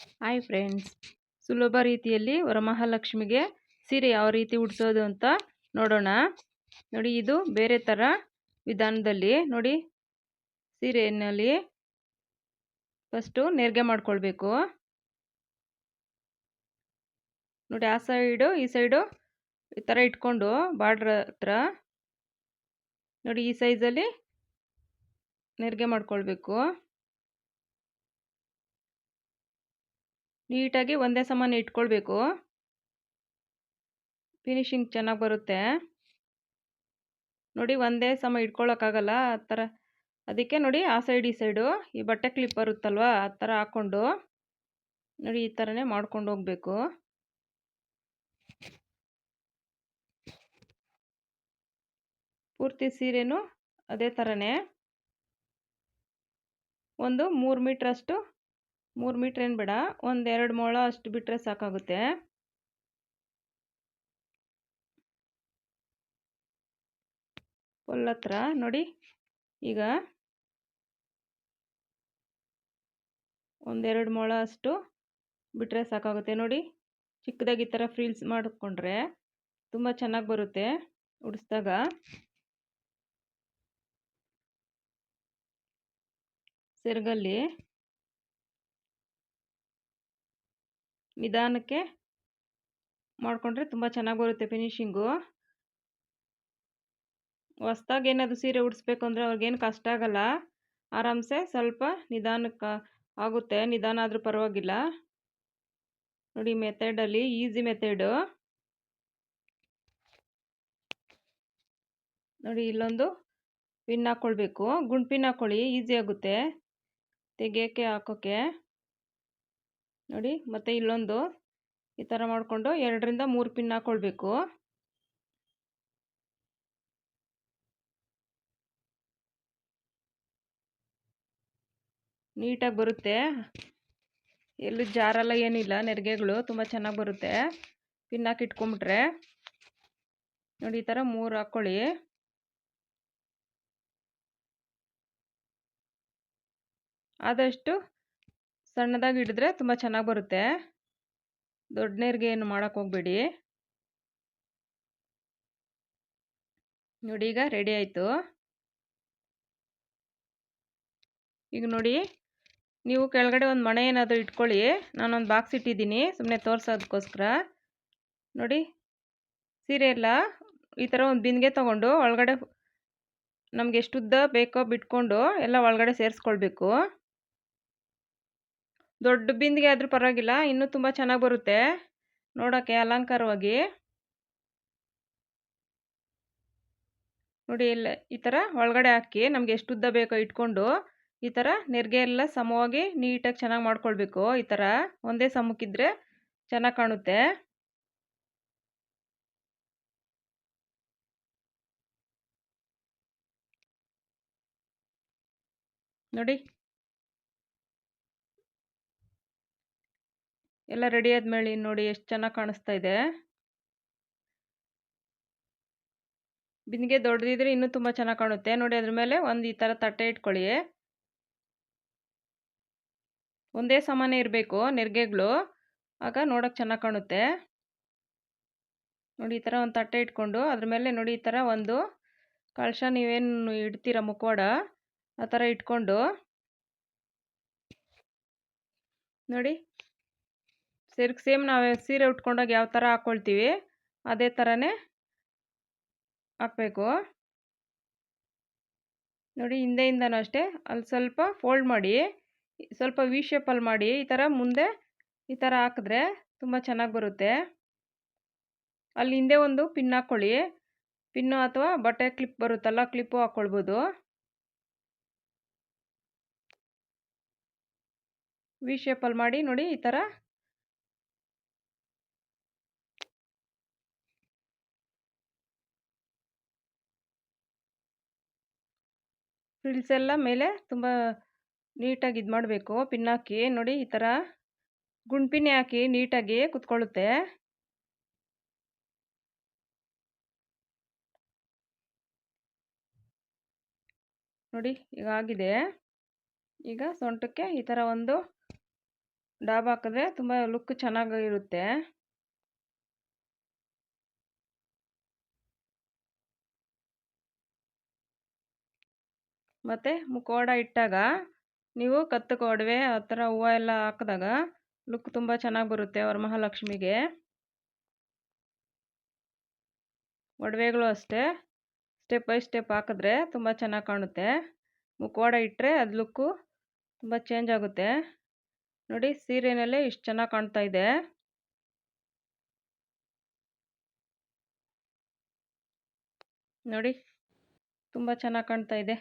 Hi friends ಸುಲಭ ರೀತಿಯಲ್ಲಿ ವರಮಹಾಲಕ್ಷ್ಮಿಗೆ ಸೀರೆ ಯಾವ ರೀತಿ ಉಡಿಸೋದು ಅಂತ ನೋಡೋಣ. ನೋಡಿ ಇದು ಬೇರೆ ಥರ ವಿಧಾನದಲ್ಲಿ ನೋಡಿ ಸೀರೆಯಲ್ಲಿ ಫಸ್ಟು ನೆರಿಗೆ ಮಾಡ್ಕೊಳ್ಬೇಕು. ನೋಡಿ ಆ ಸೈಡು ಈ ಸೈಡು ಈ ಥರ ಇಟ್ಕೊಂಡು ಬಾರ್ಡ್ರ್ ಹತ್ರ ನೋಡಿ ಈ ಸೈಜಲ್ಲಿ ನೆರಿಗೆ ಮಾಡ್ಕೊಳ್ಬೇಕು. ನೀಟಾಗಿ ಒಂದೇ ಸಮಾನ ಇಟ್ಕೊಳ್ಬೇಕು. ಫಿನಿಶಿಂಗ್ ಚೆನ್ನಾಗಿ ಬರುತ್ತೆ. ನೋಡಿ ಒಂದೇ ಸಮ ಇಟ್ಕೊಳ್ಳೋಕ್ಕಾಗಲ್ಲ ಆ ಥರ. ಅದಕ್ಕೆ ನೋಡಿ ಆ ಸೈಡ್ ಈ ಸೈಡು, ಈ ಬಟ್ಟೆ ಕ್ಲಿಪ್ ಬರುತ್ತಲ್ವ, ಆ ಥರ ಹಾಕ್ಕೊಂಡು ನೋಡಿ ಈ ಥರನೇ ಮಾಡ್ಕೊಂಡು ಹೋಗಬೇಕು. ಪೂರ್ತಿ ಸೀರೆನೂ ಅದೇ ಥರನೇ. ಒಂದು ಮೂರು ಮೀಟ್ರಷ್ಟು ಮೂರು ಮೀಟ್ರ್ ಏನು ಬೇಡ, ಒಂದು ಮೊಳ ಅಷ್ಟು ಬಿಟ್ಟರೆ ಸಾಕಾಗುತ್ತೆ. ಫುಲ್ ಹತ್ರ ನೋಡಿ, ಈಗ ಒಂದೆರಡು ಮೊಳ ಅಷ್ಟು ಬಿಟ್ಟರೆ ಸಾಕಾಗುತ್ತೆ. ನೋಡಿ, ಚಿಕ್ಕದಾಗಿ ಈ ಥರ ಫ್ರೀಲ್ಸ್ ಮಾಡಿಕೊಂಡ್ರೆ ತುಂಬ ಚೆನ್ನಾಗಿ ಬರುತ್ತೆ ಉಡಿಸ್ದಾಗ. ಸೆರಗಲ್ಲಿ ನಿಧಾನಕ್ಕೆ ಮಾಡಿಕೊಂಡ್ರೆ ತುಂಬ ಚೆನ್ನಾಗಿ ಬರುತ್ತೆ ಫಿನಿಶಿಂಗು ಹೊಸ್ದಾಗಿ ಏನಾದರೂ ಸೀರೆ ಉಡಿಸ್ಬೇಕು ಅಂದರೆ ಅವ್ರಿಗೇನು ಕಷ್ಟ ಆಗಲ್ಲ. ಆರಾಮ್ಸೆ ಸ್ವಲ್ಪ ನಿಧಾನಕ್ಕೆ ಆಗುತ್ತೆ. ನಿಧಾನ ಆದರೂ ಪರವಾಗಿಲ್ಲ. ನೋಡಿ ಮೆಥಡಲ್ಲಿ ಈಸಿ ಮೆಥಡು ನೋಡಿ ಇಲ್ಲೊಂದು ಪಿನ್ ಹಾಕ್ಕೊಳ್ಬೇಕು ಗುಂಡು ಪಿನ್ ಹಾಕ್ಕೊಳ್ಳಿ ಈಸಿ ಆಗುತ್ತೆ. ತೆಗಿಯೋಕ್ಕೆ, ಹಾಕೋಕ್ಕೆ. ನೋಡಿ, ಮತ್ತು ಇಲ್ಲೊಂದು. ಈ ಥರ ಮಾಡಿಕೊಂಡು ಎರಡರಿಂದ ಮೂರು ಪಿನ್ ಹಾಕ್ಕೊಳ್ಬೇಕು ನೀಟಾಗಿ ಬರುತ್ತೆ. ಎಲ್ಲೂ ಜಾರಲ್ಲ ಏನಿಲ್ಲ, ನೆರಿಗೆಗಳು ತುಂಬ ಚೆನ್ನಾಗಿ ಬರುತ್ತೆ. ಪಿನ್ ಹಾಕಿ ಇಟ್ಕೊಂಬಿಟ್ರೆ ನೋಡಿ, ಈ ಥರ ಮೂರು ಹಾಕ್ಕೊಳ್ಳಿ ಆದಷ್ಟು ಸಣ್ಣದಾಗಿ ಹಿಡಿದ್ರೆ ತುಂಬ ಚೆನ್ನಾಗಿ ಬರುತ್ತೆ. ದೊಡ್ಡ ನೀರಿಗೆ ಏನು ಮಾಡೋಕ್ಕೆ ಹೋಗಬೇಡಿ. ನೋಡಿ ಈಗ ರೆಡಿ ಆಯಿತು. ಈಗ ನೋಡಿ, ನೀವು ಕೆಳಗಡೆ ಒಂದು ಮಣೆ ಏನಾದರೂ ಇಟ್ಕೊಳ್ಳಿ. ನಾನೊಂದು ಬಾಕ್ಸ್ ಇಟ್ಟಿದ್ದೀನಿ ಸುಮ್ಮನೆ ತೋರಿಸೋದಕ್ಕೋಸ್ಕರ ನೋಡಿ, ಸೀರೆ ಎಲ್ಲ ಈ ಥರ ಒಂದು ಬಿಂದಿಗೆ ತೊಗೊಂಡು ಒಳಗಡೆ ನಮ್ಗೆ ಎಷ್ಟು ಉದ್ದ ಬೇಕೋ ಬಿಟ್ಕೊಂಡು ಎಲ್ಲ ಒಳಗಡೆ ಸೇರಿಸ್ಕೊಳ್ಬೇಕು. ದೊಡ್ಡ ಬಿಂದಿಗೆ ಆದರೂ ಪರವಾಗಿಲ್ಲ, ಇನ್ನೂ ತುಂಬ ಚೆನ್ನಾಗಿ ಬರುತ್ತೆ. ನೋಡೋಕ್ಕೆ ಅಲಂಕಾರವಾಗಿ. ನೋಡಿ ಇಲ್ಲ ಈ ಥರ ಒಳಗಡೆ ಹಾಕಿ, ನಮಗೆ ಎಷ್ಟು ಉದ್ದ ಬೇಕೋ ಇಟ್ಕೊಂಡು, ಈ ಥರ ನೆರಿಗೆ ಎಲ್ಲ ಸಮವಾಗಿ ನೀಟಾಗಿ ಚೆನ್ನಾಗಿ ಮಾಡ್ಕೊಳ್ಬೇಕು. ಈ ಥರ ಒಂದೇ ಸಮಕ್ಕಿದ್ರೆ ಚೆನ್ನಾಗಿ ಕಾಣುತ್ತೆ. ನೋಡಿ. ಎಲ್ಲ ರೆಡಿ ಆದ್ಮೇಲೆ ನೋಡಿ ಎಷ್ಟು ಚೆನ್ನಾಗಿ ಕಾಣಿಸ್ತಾ ಇದೆ. ಬಿಂದಿಗೆ ದೊಡ್ಡದಿದ್ರೆ ಇನ್ನೂ ತುಂಬ ಚೆನ್ನಾಗಿ ಕಾಣುತ್ತೆ. ನೋಡಿ ಅದ್ರ ಮೇಲೆ ಒಂದು ಈ ಥರ ತಟ್ಟೆ ಇಟ್ಕೊಳ್ಳಿ. ಒಂದೇ ಸಮಾನ ಇರಬೇಕು ನೆರಿಗೆಗಳು. ಆಗ ನೋಡೋಕೆ ಚೆನ್ನಾಗಿ ಕಾಣುತ್ತೆ. ನೋಡಿ ಈ ಥರ ಒಂದು ತಟ್ಟೆ ಇಟ್ಕೊಂಡು ಅದ್ರ ಮೇಲೆ ನೋಡಿ ಈ ಥರ ಒಂದು ಕಳಶ ನೀವೇನು ಇಡ್ತೀರ ಮುಖವಾಡ ಆ ಥರ ಇಟ್ಕೊಂಡು. ನೋಡಿ ಸೆರ್ಗ್ ಸೇಮ್ ನಾವು ಸೀರೆ ಉಟ್ಕೊಂಡಾಗ ಯಾವ ಥರ ಹಾಕ್ಕೊಳ್ತೀವಿ ಅದೇ ಥರನೇ ಹಾಕಬೇಕು. ನೋಡಿ ಹಿಂದೆಯಿಂದನೂ ಅಷ್ಟೇ ಅಲ್ಲಿ ಸ್ವಲ್ಪ ಫೋಲ್ಡ್ ಮಾಡಿ, ಸ್ವಲ್ಪ ವಿ ಶೇಪಲ್ಲಿ ಮಾಡಿ, ಈ ಥರ ಮುಂದೆ ಈ ಥರ ಹಾಕಿದ್ರೆ ತುಂಬ ಚೆನ್ನಾಗಿ ಬರುತ್ತೆ. ಅಲ್ಲಿ ಹಿಂದೆ ಒಂದು ಪಿನ್ ಹಾಕ್ಕೊಳ್ಳಿ ಪಿನ್ನು ಅಥವಾ ಬಟ್ಟೆ ಕ್ಲಿಪ್ ಬರುತ್ತಲ್ಲ, ಕ್ಲಿಪ್ಪು ಹಾಕ್ಕೊಳ್ಬೋದು ವಿ ಶೇಪಲ್ಲಿ ಮಾಡಿ ನೋಡಿ ಈ ಥರ ಫ್ರಿಲ್ಸ್ ಎಲ್ಲ ಮೇಲೆ ತುಂಬ ನೀಟಾಗಿ ಇದು ಮಾಡಬೇಕು. ಪಿನ್ ಹಾಕಿ ನೋಡಿ ಈ ಥರ ಗುಂಡ್ಪಿನ್ನೆ ಹಾಕಿ ನೀಟಾಗಿ ಕುತ್ಕೊಳ್ಳುತ್ತೆ. ನೋಡಿ ಈಗ ಆಗಿದೆ. ಈಗ ಸೊಂಟಕ್ಕೆ ಈ ಥರ ಒಂದು ಡಾಬ್ ಹಾಕಿದ್ರೆ ತುಂಬ ಲುಕ್ ಚೆನ್ನಾಗಿ ಮತ್ತು ಮುಖವಾಡ ಇಟ್ಟಾಗ ನೀವು ಕತ್ತು ಒಡವೆ ಆ ಥರ ಹೂವು ಎಲ್ಲ ಹಾಕಿದಾಗ ಲುಕ್ ತುಂಬ ಚೆನ್ನಾಗಿ ಬರುತ್ತೆ ವರಮಹಾಲಕ್ಷ್ಮಿಗೆ ಒಡವೆಗಳು ಅಷ್ಟೇ. ಸ್ಟೆಪ್ ಬೈ ಸ್ಟೆಪ್ ಹಾಕಿದ್ರೆ ತುಂಬ ಚೆನ್ನಾಗಿ ಕಾಣುತ್ತೆ. ಮುಖವಾಡ ಇಟ್ಟರೆ ಅದು ಲುಕ್ಕು ತುಂಬ ಚೇಂಜ್ ಆಗುತ್ತೆ. ನೋಡಿ ಸೀರೆನಲ್ಲೇ ಇಷ್ಟು ಚೆನ್ನಾಗಿ ಕಾಣ್ತಾ ಇದೆ. ನೋಡಿ ತುಂಬ ಚೆನ್ನಾಗಿ ಕಾಣ್ತಾ ಇದೆ.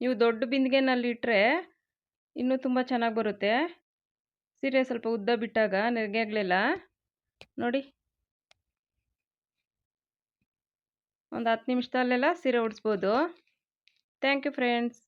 ನೀವು ದೊಡ್ಡ ಬಿಂದಿಗೆನಲ್ಲಿ ಇಟ್ಟರೆ ಇನ್ನೂ ತುಂಬ ಚೆನ್ನಾಗಿ ಬರುತ್ತೆ. ಸೀರೆ ಸ್ವಲ್ಪ ಉದ್ದ ಬಿಟ್ಟಾಗ ನೆರಿಗೆ ಆಗಲಿಲ್ಲ. ನೋಡಿ. ಒಂದು ಹತ್ತು ನಿಮಿಷದಲ್ಲೆಲ್ಲ ಸೀರೆ ಉಡಿಸ್ಬೋದು. Thank you friends.